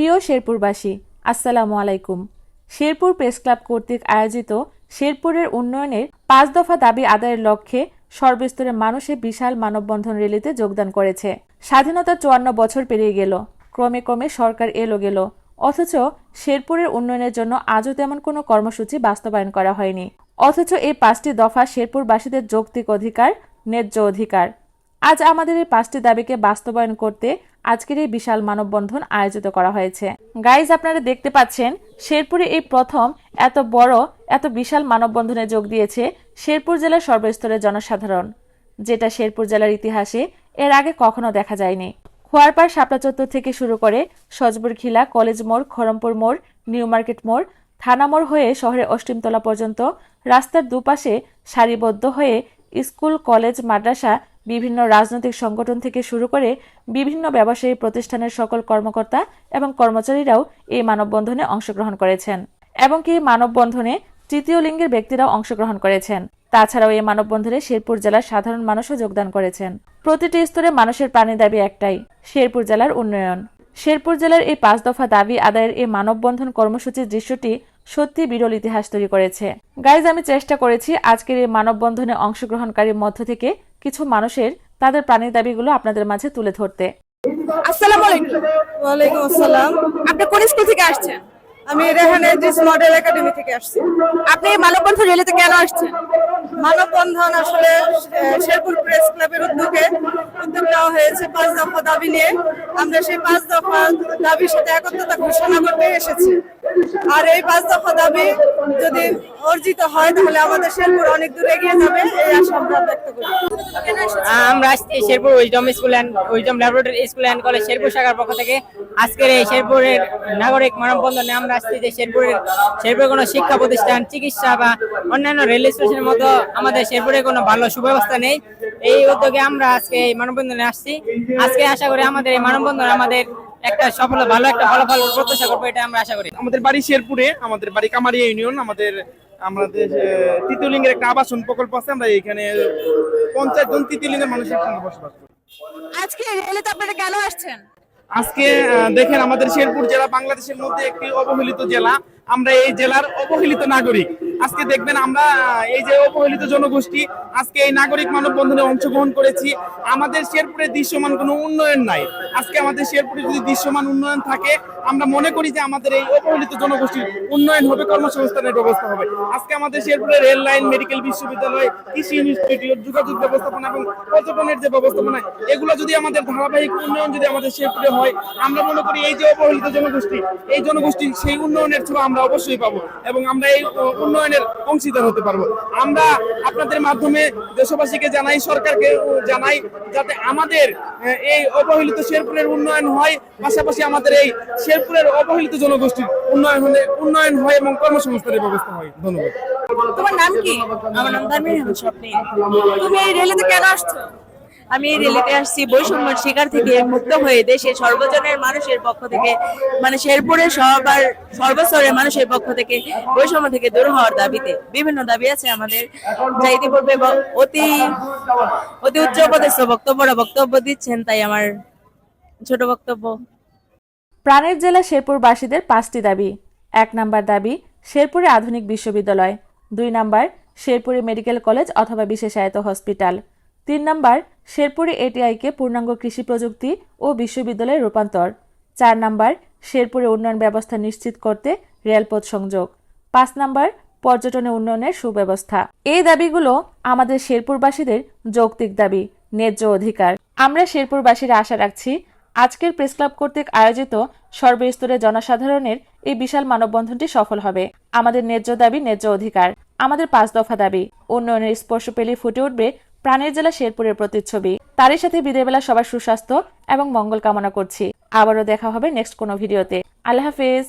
প্রিয় শেরপুরবাসী, আসসালামু আলাইকুম। শেরপুর প্রেস ক্লাব কর্তৃক আয়োজিত শেরপুরের উন্নয়নের পাঁচ দফা দাবি আদায়ের লক্ষ্যে সর্বস্তরের মানুষে বিশাল মানববন্ধন র্যালিতে যোগদান করেছে। স্বাধীনতা চুয়ান্ন বছর পেরিয়ে গেল, ক্রমে ক্রমে সরকার এলো গেল, অথচ শেরপুরের উন্নয়নের জন্য আজও তেমন কোনো কর্মসূচি বাস্তবায়ন করা হয়নি। অথচ এই পাঁচটি দফা শেরপুরবাসীদের যৌক্তিক অধিকার, ন্যায্য অধিকার। আজ আমাদের এই পাঁচটি দাবিকে বাস্তবায়ন করতে আজকের এই বিশাল মানববন্ধন আয়োজিত করা হয়েছে। গাইজ আপনারা দেখতে পাচ্ছেন, শেরপুরে এই প্রথম এত বড়, এত বিশাল মানববন্ধনে যোগ দিয়েছে শেরপুর জেলার সর্বস্তরের জনসাধারণ। যেটা শেরপুর জেলার ইতিহাসে এর আগে কখনো দেখা যায়নি। খোয়ারপাড় শাপলা চত্বর থেকে শুরু করে সজবুর খিলা, কলেজ মোড় খরমপুর মোড়, নিউ মার্কেট মোড়, থানা মোড় হয়ে শহরের অষ্টিমতলা পর্যন্ত রাস্তার দুপাশে সারিবদ্ধ হয়ে স্কুল, কলেজ, মাদ্রাসা বিভিন্ন রাজনৈতিক সংগঠন থেকে শুরু করে বিভিন্ন ব্যবসায়ী প্রতিষ্ঠানের সকল কর্মকর্তা এবং কর্মচারীরাও এই মানববন্ধনে অংশগ্রহণ করেছেন এবং কি মানববন্ধনে তৃতীয় লিঙ্গের ব্যক্তিরাও অংশগ্রহণ করেছেন। তাছাড়াও এই মানববন্ধনে শেরপুর জেলার সাধারণ মানুষও যোগদান করেছেন। প্রতিটি স্তরে মানুষের প্রাণী দাবি একটাই, শেরপুর জেলার উন্নয়ন। শেরপুর জেলার এই পাঁচ দফা দাবি আদায়ের এই মানববন্ধন কর্মসূচির দৃশ্যটি সত্যি বিরল ইতিহাস তৈরি করেছে। গাইজ আমি চেষ্টা করেছি আজকের এই মানববন্ধনে অংশগ্রহণকারীর মধ্য থেকে কিছু মানুষের তাদের প্রাণীর দাবিগুলো আপনাদের মাঝে তুলে ধরতে। আসসালামু আলাইকুম। ওয়ালাইকুম আসসালাম। আপনি কোন স্কুল থেকে আসছেন? আমি রেহান এজিস মডেল একাডেমি থেকে আসছি। আপনি মানববন্ধন র্যালিতে কেন আসছেন? মানববন্ধন আসলে শেরপুর প্রেস ক্লাবের উদ্যোগে উদ্যোগ নেওয়া হয়েছে পাঁচ দফা দাবি নিয়ে। আমরা সেই পাঁচ দফা দাবির সাথে একত্রতা ঘোষণা করতে এসেছি। আর এই পাঁচ দফা দাবি যদি অর্জিত হয় তাহলে আমাদের শেরপুর অনেক দূর এগিয়ে যাবে এই আশা আমরা ব্যক্ত করি। আমরা আসছি Sherpur Wisdom School and Wisdom Laboratory School and College Sherpur শাখার পক্ষ থেকে। আজকের এই শেরপুরের নাগরিক মানববন্ধনে আমরা আসছি যে শেরপুরের শেরপুরে কোনো শিক্ষা প্রতিষ্ঠান চিকিৎসা বা অন্যান্য রেল স্টেশনের মতো আমাদের শেরপুরে কোনো ভালো সুব্যবস্থা নেই। এই উদ্যোগে আমরা আজকে এই মানববন্ধনে আসছি। আজকে আশা করি আমাদের এই মানববন্ধন আমাদের একটা সফল ভালো একটা ফলাফল প্রত্যাশা করব এটা আমরা আশা করি। আমাদের বাড়ি শেরপুরে আমাদের বাড়ি কামারিয়া ইউনিয়ন আমাদের আমাদের তৃতীয় লিঙ্গের একটা আবাসন প্রকল্প আছে। আমরা এখানে পঞ্চাশ জন তৃতীয় লিঙ্গের মানুষের সঙ্গে বসবাস করি। আজকে এই র্যালিতে আপনারা কেন আসছেন? আজকে দেখেন আমাদের শেরপুর জেলা বাংলাদেশের মধ্যে একটি অবহেলিত জেলা। আমরা এই জেলার অবহেলিত নাগরিক। আজকে দেখবেন আমরা এই যে অবহেলিত জনগোষ্ঠী আজকে এই নাগরিক মানববন্ধনে অংশগ্রহণ করেছি। আমাদের শেরপুরে দৃশ্যমান কোনো উন্নয়ন নাই। আজকে আমাদের শেরপুরে যদি দৃশ্যমান উন্নয়ন থাকে, আমরা মনে করি যে আমাদের এই অবহেলিত জনগোষ্ঠীর উন্নয়ন হবে, কর্মসংস্থানের ব্যবস্থা হবে। আজকে আমাদের শেরপুরে রেল লাইন, মেডিকেল বিশ্ববিদ্যালয়, কৃষি ইনস্টিটিউট, যোগাযোগ ব্যবস্থাপনা এবং পর্যটনের যে ব্যবস্থাপনা, এগুলো যদি আমাদের ধারাবাহিক উন্নয়ন যদি আমাদের শেরপুরে হয়, আমরা মনে করি এই যে অবহেলিত জনগোষ্ঠী, এই জনগোষ্ঠীর সেই উন্নয়নের ছোঁয়া আমরা অবশ্যই পাবো এবং আমরা এই উন্নয়নের অংশীদার হতে পারব। আমরা আপনাদের মাধ্যমে দেশবাসীকে জানাই সরকারকে জানাই যাতে আমাদের এই অবহেলিত শেরপুরের উন্নয়ন হয়। পাশাপাশি আমাদের এই শেরপুরের অবহেলিত জনগোষ্ঠীর উন্নয়ন হলে উন্নয়ন হয় এবং কর্মসংস্থানের ব্যবস্থা হয়। ধন্যবাদ। তোমার নাম কি? আমার নাম তুমি এই র্যালিতে কেন আসছো? আমি এই আসছি বৈষম্যের শিকার থেকে মুক্ত হয়ে দেশে সর্বজনের মানুষের পক্ষ থেকে মানে শেরপুরে সবার সর্বস্তরের মানুষের পক্ষ থেকে বৈষম্য থেকে দূর হওয়ার দাবিতে। বিভিন্ন দাবি আছে আমাদের, যা ইতিপূর্বে অতি অতি উচ্চ উপদেশ বক্তব্যরা বক্তব্য দিচ্ছেন, তাই আমার ছোট বক্তব্য। প্রাণের জেলা শেরপুরবাসীদের পাঁচটি দাবি। এক নাম্বার দাবি, শেরপুরে আধুনিক বিশ্ববিদ্যালয়। দুই নাম্বার, শেরপুরে মেডিকেল কলেজ অথবা বিশেষায়িত হসপিটাল। তিন নাম্বার শেরপুরে এটিআইকে পূর্ণাঙ্গ কৃষি প্রযুক্তি ও বিশ্ববিদ্যালয়ে রূপান্তর। চার নাম্বার, শেরপুরে উন্নয়ন ব্যবস্থা নিশ্চিত করতে রেলপথ সংযোগ। পাঁচ নাম্বার, পর্যটনে উন্নয়নের সুব্যবস্থা। এই দাবিগুলো আমাদের শেরপুরবাসীদের যৌক্তিক দাবি, ন্যায্য অধিকার। আমরা শেরপুরবাসীরা আশা রাখছি, আজকের প্রেস ক্লাব কর্তৃক আয়োজিত সর্বস্তরের জনসাধারণের এই বিশাল মানববন্ধনটি সফল হবে। আমাদের ন্যায্য দাবি, ন্যায্য অধিকার। আমাদের পাঁচ দফা দাবি, উন্নয়নের স্পর্শ পেলে ফুটে উঠবে প্রাণের জেলা শেরপুরের প্রতিচ্ছবি। তারই সাথে বিদেবেলা সবার সুস্বাস্থ্য এবং মঙ্গল কামনা করছি। আবারও দেখা হবে নেক্সট কোনো ভিডিওতে। আল্লাহ হাফেজ।